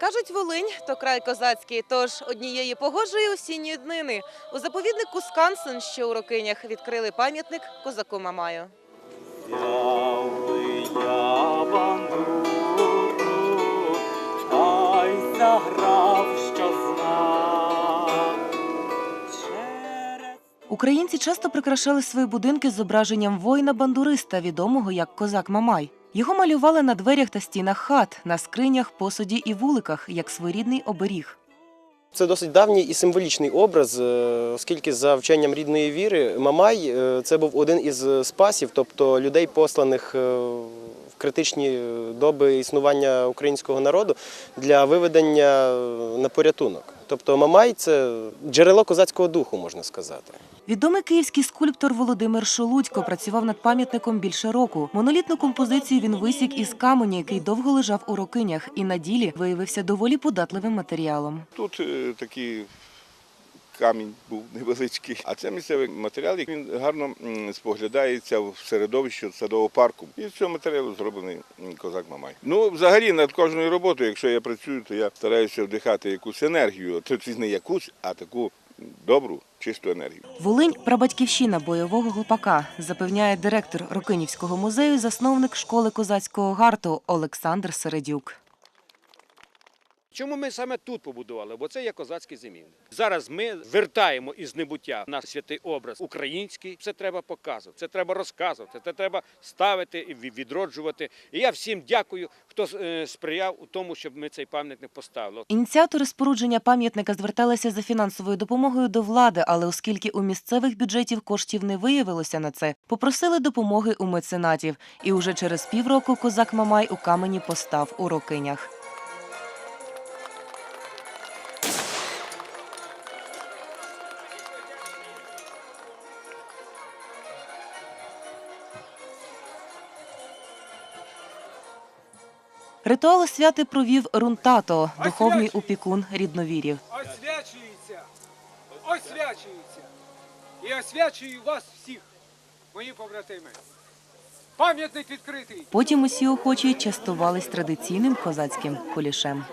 Кажуть, Волинь то край козацький, тож однієї погожої осінньої днини у заповіднику Скансен, що у Рокинях, відкрили пам'ятник козаку Мамаю. Українці часто прикрашали свої будинки зображенням воїна-бандуриста, відомого як козак Мамай. Його малювали на дверях та стінах хат, на скринях, посуді і вуликах, як своєрідний оберіг. Це досить давній і символічний образ, е, оскільки за вченням рідної віри Мамай е, це був один із спасів, тобто людей, посланих е, в критичні доби існування українського народу для виведення на порятунок. Тобто Мамай це джерело козацького духу, можна сказати. Відомий київський скульптор Володимир Шолудько працював над пам'ятником більше року. Монолітну композицію він висік із каменю, який довго лежав у рокинях, і на ділі виявився доволі податливим матеріалом. Тут е, такий камінь був невеличкий, а це місцевий матеріал, він гарно споглядається в середовищі садового парку. І з цього матеріалу зроблений козак Мамай. Ну, взагалі, над кожною роботою, якщо я працюю, то я стараюся вдихати якусь енергію. Це не якусь, а таку добру, чисту енергію. Волинь прабатьківщина бойового глупака, запевняє директор Рокинівського музею, засновник школи козацького гарту Олександр Середюк. Чому ми саме тут побудували? Бо це є козацький зимівник. Зараз ми вертаємо із небуття наш святий образ український. Це треба показувати, це треба розказувати, це треба ставити і відроджувати. І я всім дякую, хто е, сприяв у тому, щоб ми цей пам'ятник поставили. Ініціатори спорудження пам'ятника зверталися за фінансовою допомогою до влади, але оскільки у місцевих бюджетів коштів не виявилося на це, попросили допомоги у меценатів. І уже через півроку козак Мамай у камені постав у Рокинях. Ритуали святи провів Рунтато, духовний опікун рідновірів. освячується, освячується. І освячую вас всіх, мої побратими. Пам'ятник відкритий. Потім усі охочі частувались традиційним козацьким кулішем.